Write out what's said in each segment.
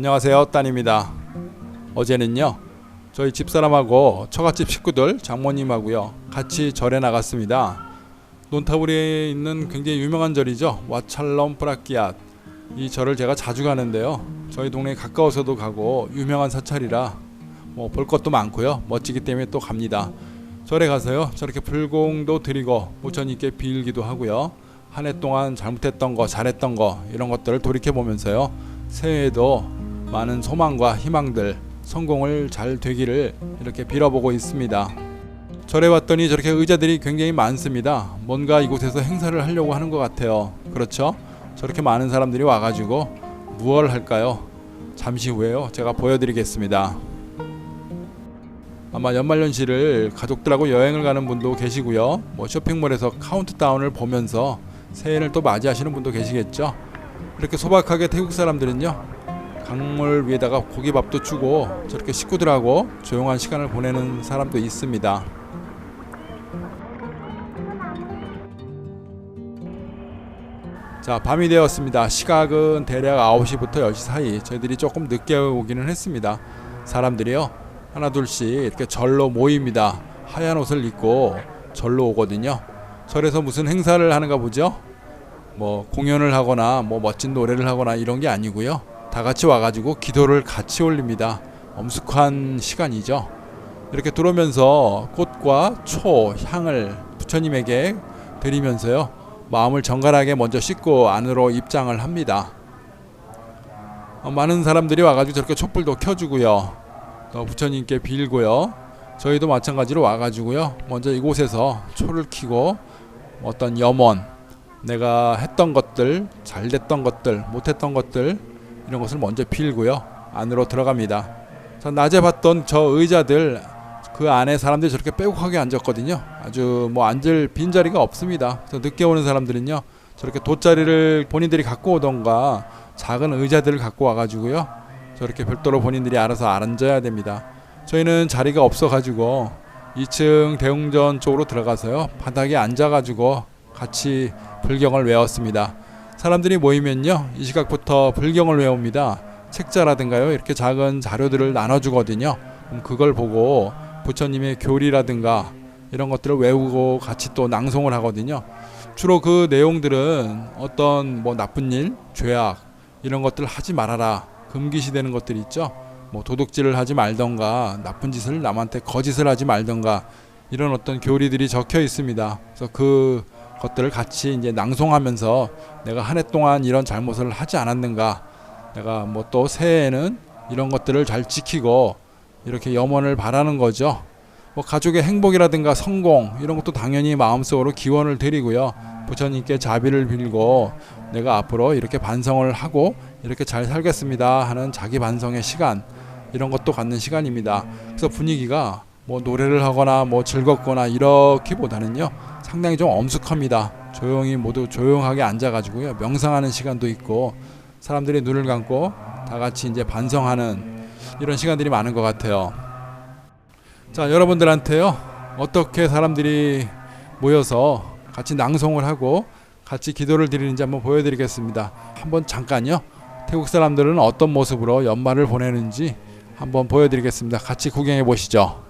안녕하세요 따님입니다. 어제는요 저희 집사람하고 처갓집 식구들 장모님하고요 같이 절에 나갔습니다. 논타불에 있는 굉장히 유명한 절이죠. 와찰럼 프라키앗. 이 절을 제가 자주 가는데요. 저희 동네에 가까워서도 가고 유명한 사찰이라 뭐 볼 것도 많고요. 멋지기 때문에 또 갑니다. 절에 가서요 저렇게 불공도 드리고 부처님께 빌기도 하고요. 한 해 동안 잘못했던 거 잘했던 거 이런 것들을 돌이켜 보면서요 새해에도 많은 소망과 희망들 성공을 잘 되기를 이렇게 빌어보고 있습니다. 절에 왔더니 저렇게 의자들이 굉장히 많습니다. 뭔가 이곳에서 행사를 하려고 하는 것 같아요. 그렇죠? 저렇게 많은 사람들이 와가지고 무얼 할까요? 잠시 후에요. 제가 보여드리겠습니다. 아마 연말연시를 가족들하고 여행을 가는 분도 계시고요. 뭐 쇼핑몰에서 카운트다운을 보면서 새해를 또 맞이하시는 분도 계시겠죠. 이렇게 소박하게 태국 사람들은요. 강물 위에다가 고기밥도 주고 저렇게 식구들하고 조용한 시간을 보내는 사람도 있습니다. 자, 밤이 되었습니다. 시각은 대략 9시부터 10시 사이. 저희들이 조금 늦게 오기는 했습니다. 사람들이요. 하나 둘씩 이렇게 절로 모입니다. 하얀 옷을 입고 절로 오거든요. 절에서 무슨 행사를 하는가 보죠? 뭐 공연을 하거나 뭐 멋진 노래를 하거나 이런 게 아니고요. 다 같이 와가지고 기도를 같이 올립니다. 엄숙한 시간이죠. 이렇게 들어오면서 꽃과 초, 향을 부처님에게 드리면서요. 마음을 정갈하게 먼저 씻고 안으로 입장을 합니다. 어, 많은 사람들이 와가지고 저렇게 촛불도 켜주고요. 또 부처님께 빌고요. 저희도 마찬가지로 와가지고요. 먼저 이곳에서 초를 켜고 어떤 염원, 내가 했던 것들, 잘 됐던 것들, 못했던 것들 이런 것을 먼저 빌고요. 안으로 들어갑니다. 자, 낮에 봤던 저 의자들 그 안에 사람들이 저렇게 빼곡하게 앉았거든요. 아주 뭐 앉을 빈 자리가 없습니다. 그래서 늦게 오는 사람들은요. 저렇게 돗자리를 본인들이 갖고 오던가 작은 의자들을 갖고 와가지고요. 저렇게 별도로 본인들이 알아서 앉아야 됩니다. 저희는 자리가 없어가지고 2층 대웅전 쪽으로 들어가서요. 바닥에 앉아가지고 같이 불경을 외웠습니다. 사람들이 모이면요. 이 시각부터 불경을 외웁니다. 책자라든가요. 이렇게 작은 자료들을 나눠주거든요. 그걸 보고 부처님의 교리라든가 이런 것들을 외우고 같이 또 낭송을 하거든요. 주로 그 내용들은 어떤 뭐 나쁜 일, 죄악 이런 것들 하지 말아라 금기시되는 것들이 있죠. 뭐 도둑질을 하지 말던가 나쁜 짓을 남한테 거짓을 하지 말던가 이런 어떤 교리들이 적혀 있습니다. 그래서 그 것들을 같이 이제 낭송하면서 내가 한 해 동안 이런 잘못을 하지 않았는가 내가 뭐 또 새해에는 이런 것들을 잘 지키고 이렇게 염원을 바라는 거죠. 뭐 가족의 행복이라든가 성공 이런 것도 당연히 마음속으로 기원을 드리고요. 부처님께 자비를 빌고 내가 앞으로 이렇게 반성을 하고 이렇게 잘 살겠습니다 하는 자기 반성의 시간 이런 것도 갖는 시간입니다. 그래서 분위기가 뭐 노래를 하거나 뭐 즐겁거나 이렇기보다는요 상당히 좀 엄숙합니다. 조용히 모두 조용하게 앉아가지고요 명상하는 시간도 있고 사람들이 눈을 감고 다 같이 이제 반성하는 이런 시간들이 많은 것 같아요. 자 여러분들한테요 어떻게 사람들이 모여서 같이 낭송을 하고 같이 기도를 드리는지 한번 보여드리겠습니다. 한번 잠깐요 태국 사람들은 어떤 모습으로 연말을 보내는지 한번 보여드리겠습니다. 같이 구경해 보시죠.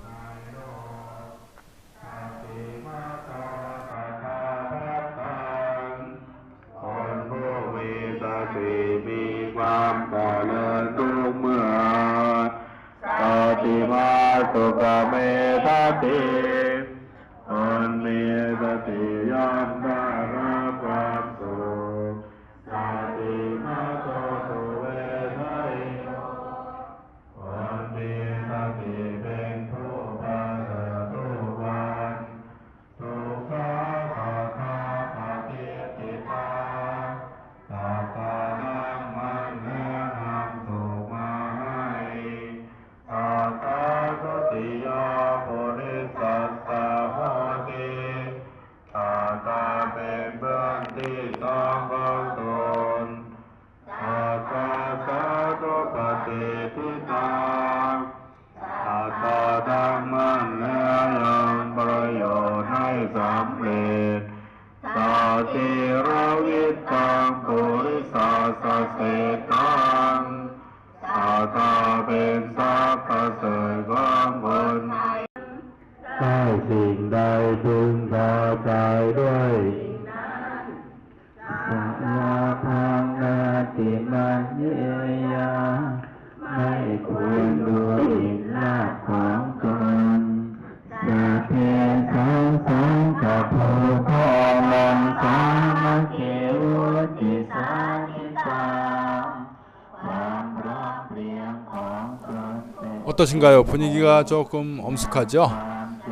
어떠신가요? 분위기가 조금 엄숙하죠?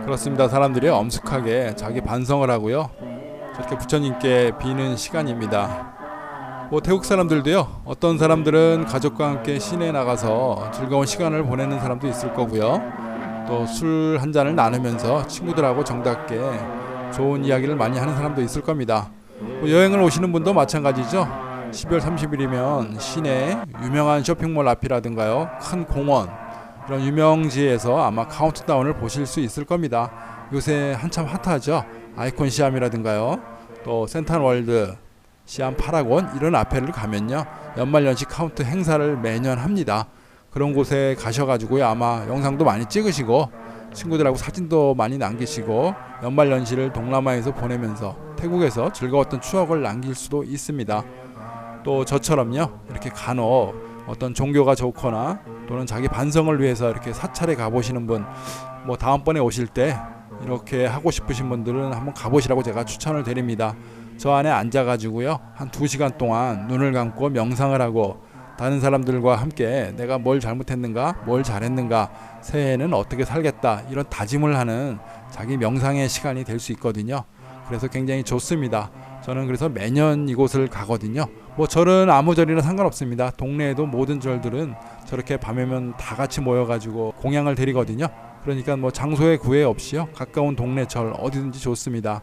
그렇습니다. 사람들이 엄숙하게 자기 반성을 하고요. 저렇게 부처님께 비는 시간입니다. 뭐 태국 사람들도요. 어떤 사람들은 가족과 함께 시내에 나가서 즐거운 시간을 보내는 사람도 있을 거고요. 또 술 한 잔을 나누면서 친구들하고 정답게 좋은 이야기를 많이 하는 사람도 있을 겁니다. 뭐 여행을 오시는 분도 마찬가지죠. 12월 30일이면 시내 유명한 쇼핑몰 앞이라든가요. 큰 공원 이런 유명지에서 아마 카운트다운을 보실 수 있을 겁니다. 요새 한참 핫하죠. 아이콘 시암이라든가요. 또 센탄월드, 시암 파라곤 이런 앞에를 가면요. 연말 연시 카운트 행사를 매년 합니다. 그런 곳에 가셔가지고요. 아마 영상도 많이 찍으시고 친구들하고 사진도 많이 남기시고 연말 연시를 동남아에서 보내면서 태국에서 즐거웠던 추억을 남길 수도 있습니다. 또 저처럼요. 이렇게 간혹 어떤 종교가 좋거나 또는 자기 반성을 위해서 이렇게 사찰에 가보시는 분, 뭐 다음번에 오실 때 이렇게 하고 싶으신 분들은 한번 가보시라고 제가 추천을 드립니다. 저 안에 앉아가지고요 한 두 시간 동안 눈을 감고 명상을 하고 다른 사람들과 함께 내가 뭘 잘못했는가, 뭘 잘했는가, 새해에는 어떻게 살겠다 이런 다짐을 하는 자기 명상의 시간이 될 수 있거든요. 그래서 굉장히 좋습니다. 저는 그래서 매년 이곳을 가거든요. 뭐 절은 아무 절이나 상관없습니다. 동네에도 모든 절들은 저렇게 밤에면 다 같이 모여가지고 공양을 드리거든요. 그러니까 뭐 장소의 구애 없이요 가까운 동네 절 어디든지 좋습니다.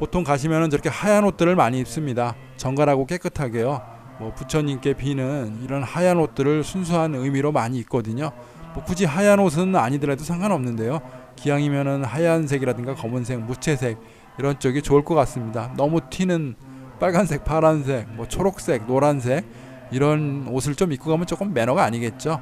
보통 가시면은 저렇게 하얀 옷들을 많이 입습니다. 정갈하고 깨끗하게요. 뭐 부처님께 비는 이런 하얀 옷들을 순수한 의미로 많이 입거든요. 뭐 굳이 하얀 옷은 아니더라도 상관없는데요. 기왕이면은 하얀색이라든가 검은색, 무채색 이런 쪽이 좋을 것 같습니다. 너무 튀는 빨간색, 파란색, 뭐 초록색, 노란색 이런 옷을 좀 입고 가면 조금 매너가 아니겠죠.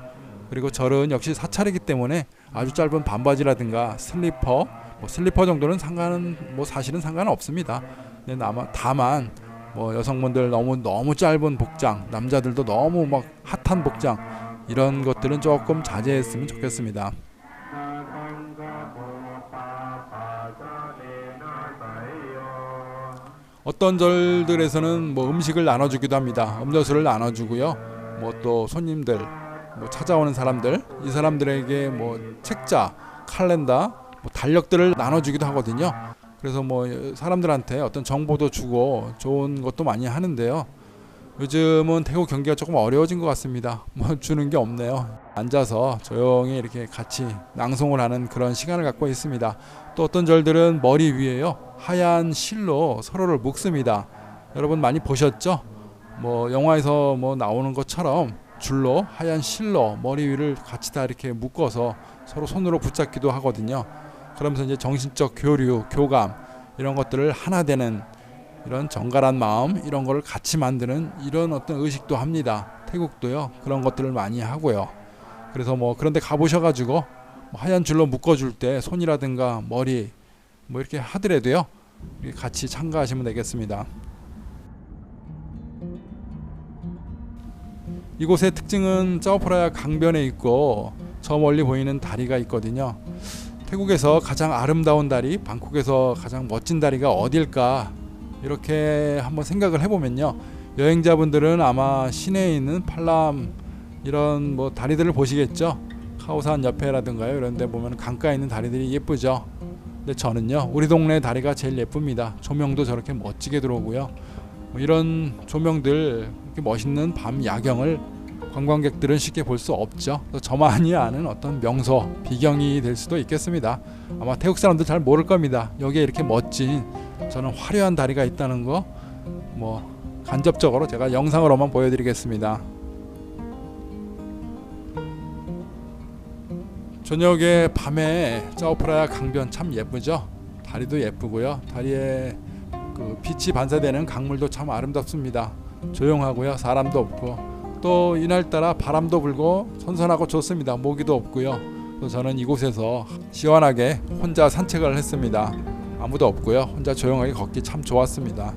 그리고 절은 역시 사찰이기 때문에 아주 짧은 반바지라든가 슬리퍼, 뭐 슬리퍼 정도는 상관은 뭐 사실은 상관은 없습니다. 근데 다만, 다만 뭐 여성분들 너무 너무 짧은 복장, 남자들도 너무 막 핫한 복장 이런 것들은 조금 자제했으면 좋겠습니다. 어떤 절들에서는 뭐 음식을 나눠주기도 합니다. 음료수를 나눠주고요. 뭐 또 손님들, 뭐 찾아오는 사람들, 이 사람들에게 뭐 책자, 칼렌더, 뭐 달력들을 나눠주기도 하거든요. 그래서 뭐 사람들한테 어떤 정보도 주고 좋은 것도 많이 하는데요. 요즘은 태국 경기가 조금 어려워진 것 같습니다. 뭐 주는 게 없네요. 앉아서 조용히 이렇게 같이 낭송을 하는 그런 시간을 갖고 있습니다. 또 어떤 절들은 머리 위에요 하얀 실로 서로를 묶습니다. 여러분 많이 보셨죠? 뭐 영화에서 뭐 나오는 것처럼 줄로 하얀 실로 머리 위를 같이 다 이렇게 묶어서 서로 손으로 붙잡기도 하거든요. 그러면서 이제 정신적 교류, 교감 이런 것들을 하나 되는 이런 정갈한 마음 이런 거를 같이 만드는 이런 어떤 의식도 합니다. 태국도요 그런 것들을 많이 하고요. 그래서 뭐 그런데 가보셔가지고 뭐 하얀 줄로 묶어줄 때 손이라든가 머리 뭐 이렇게 하더라도요 같이 참가하시면 되겠습니다. 이곳의 특징은 짜오프라야 강변에 있고 저 멀리 보이는 다리가 있거든요. 태국에서 가장 아름다운 다리, 방콕에서 가장 멋진 다리가 어딜까 이렇게 한번 생각을 해보면요. 여행자분들은 아마 시내에 있는 팔람 이런 뭐 다리들을 보시겠죠. 카오산 옆에라든가요. 이런 데 보면 강가에 있는 다리들이 예쁘죠. 근데 저는요. 우리 동네 다리가 제일 예쁩니다. 조명도 저렇게 멋지게 들어오고요. 뭐 이런 조명들 이렇게 멋있는 밤 야경을 관광객들은 쉽게 볼 수 없죠. 저만이 아는 어떤 명소, 비경이 될 수도 있겠습니다. 아마 태국 사람들 잘 모를 겁니다. 여기에 이렇게 멋진 저는 화려한 다리가 있다는 거 뭐 간접적으로 제가 영상으로만 보여드리겠습니다. 저녁에 밤에 짜오프라야 강변 참 예쁘죠. 다리도 예쁘고요. 다리에 그 빛이 반사되는 강물도 참 아름답습니다. 조용하고요. 사람도 없고 또 이날따라 바람도 불고 선선하고 좋습니다. 모기도 없고요. 또 저는 이곳에서 시원하게 혼자 산책을 했습니다. 아무도 없고요. 혼자 조용하게 걷기 참 좋았습니다.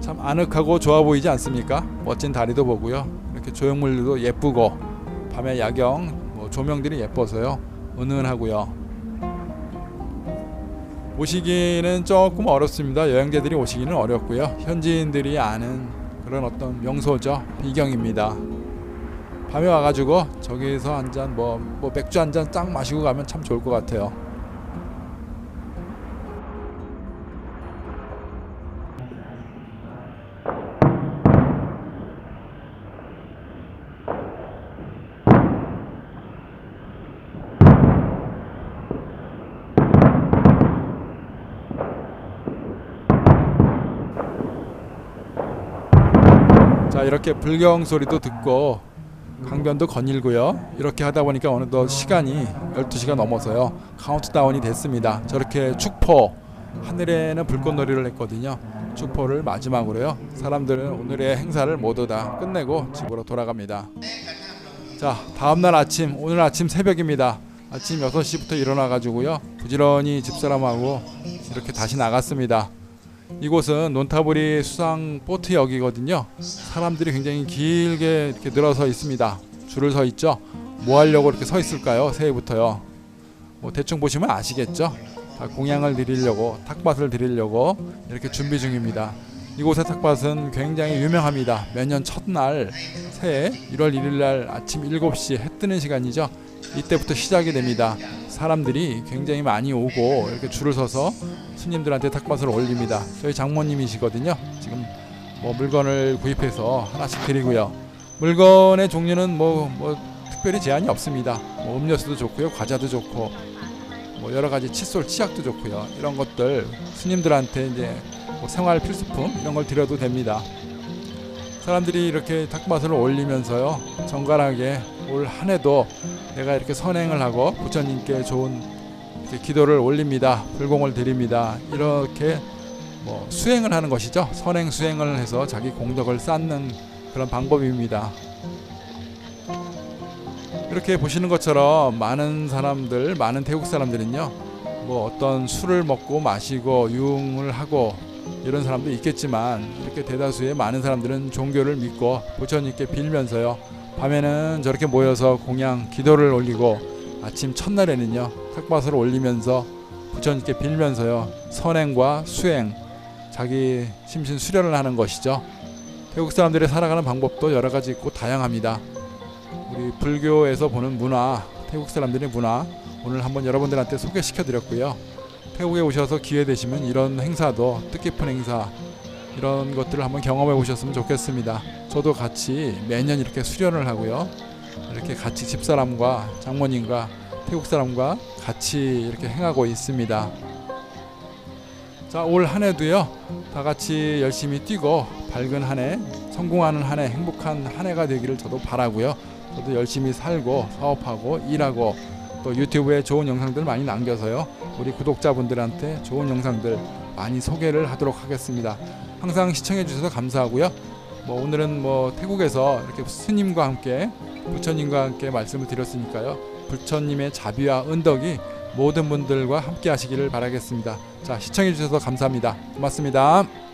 참 아늑하고 좋아 보이지 않습니까? 멋진 다리도 보고요. 이렇게 조형물도 예쁘고 밤에 야경 뭐 조명들이 예뻐서요. 은은하고요. 오시기는 조금 어렵습니다. 여행자들이 오시기는 어렵고요. 현지인들이 아는 그런 어떤 명소죠. 비경입니다. 밤에 와가지고 저기서 한 잔 뭐 뭐 맥주 한 잔 딱 마시고 가면 참 좋을 것 같아요. 자 이렇게 불경 소리도 듣고 강변도 거닐고요. 이렇게 하다 보니까 어느덧 시간이 12시가 넘어서요. 카운트다운이 됐습니다. 저렇게 축포 하늘에는 불꽃놀이를 했거든요. 축포를 마지막으로요. 사람들은 오늘의 행사를 모두 다 끝내고 집으로 돌아갑니다. 자, 다음 날 아침, 오늘 아침 새벽입니다. 아침 6시부터 일어나 가지고요. 부지런히 집사람하고 이렇게 다시 나갔습니다. 이곳은 논타부리 수상 보트역이거든요. 사람들이 굉장히 길게 이렇게 늘어서 있습니다. 줄을 서 있죠. 뭐 하려고 이렇게 서 있을까요? 새해부터요. 뭐 대충 보시면 아시겠죠. 다 공양을 드리려고 탁밭을 드리려고 이렇게 준비 중입니다. 이곳의 탁밭은 굉장히 유명합니다. 매년 첫날 새해 1월 1일 날 아침 7시 해 뜨는 시간이죠. 이때부터 시작이 됩니다. 사람들이 굉장히 많이 오고 이렇게 줄을 서서 스님들한테 탁밭을 올립니다. 저희 장모님이시거든요. 지금 뭐 물건을 구입해서 하나씩 드리고요. 물건의 종류는 뭐, 뭐 특별히 제한이 없습니다. 뭐 음료수도 좋고요, 과자도 좋고 뭐 여러 가지 칫솔, 치약도 좋고요. 이런 것들 스님들한테 이제 뭐 생활 필수품 이런 걸 드려도 됩니다. 사람들이 이렇게 탁밭을 올리면서요 정갈하게 올 한 해도 내가 이렇게 선행을 하고 부처님께 좋은 기도를 올립니다. 불공을 드립니다. 이렇게 뭐 수행을 하는 것이죠. 선행 수행을 해서 자기 공덕을 쌓는 그런 방법입니다. 이렇게 보시는 것처럼 많은 사람들, 많은 태국 사람들은요, 뭐 어떤 술을 먹고 마시고 유흥을 하고 이런 사람도 있겠지만 이렇게 대다수의 많은 사람들은 종교를 믿고 부처님께 빌면서요, 밤에는 저렇게 모여서 공양 기도를 올리고 아침 첫날에는요 탁밭을 올리면서 부처님께 빌면서요 선행과 수행 자기 심신 수련을 하는 것이죠. 태국 사람들의 살아가는 방법도 여러 가지 있고 다양합니다. 우리 불교에서 보는 문화, 태국 사람들의 문화 오늘 한번 여러분들한테 소개시켜 드렸고요. 태국에 오셔서 기회 되시면 이런 행사도 뜻깊은 행사 이런 것들을 한번 경험해 보셨으면 좋겠습니다. 저도 같이 매년 이렇게 수련을 하고요. 이렇게 같이 집사람과 장모님과 태국 사람과 같이 이렇게 행하고 있습니다. 자, 올 한 해도요. 다 같이 열심히 뛰고 밝은 한 해, 성공하는 한 해, 행복한 한 해가 되기를 저도 바라고요. 저도 열심히 살고 사업하고 일하고 또 유튜브에 좋은 영상들 많이 남겨서요. 우리 구독자분들한테 좋은 영상들 많이 소개를 하도록 하겠습니다. 항상 시청해 주셔서 감사하고요. 뭐 오늘은 뭐 태국에서 이렇게 스님과 함께 부처님과 함께 말씀을 드렸으니까요. 부처님의 자비와 은덕이 모든 분들과 함께 하시기를 바라겠습니다. 자, 시청해 주셔서 감사합니다. 고맙습니다.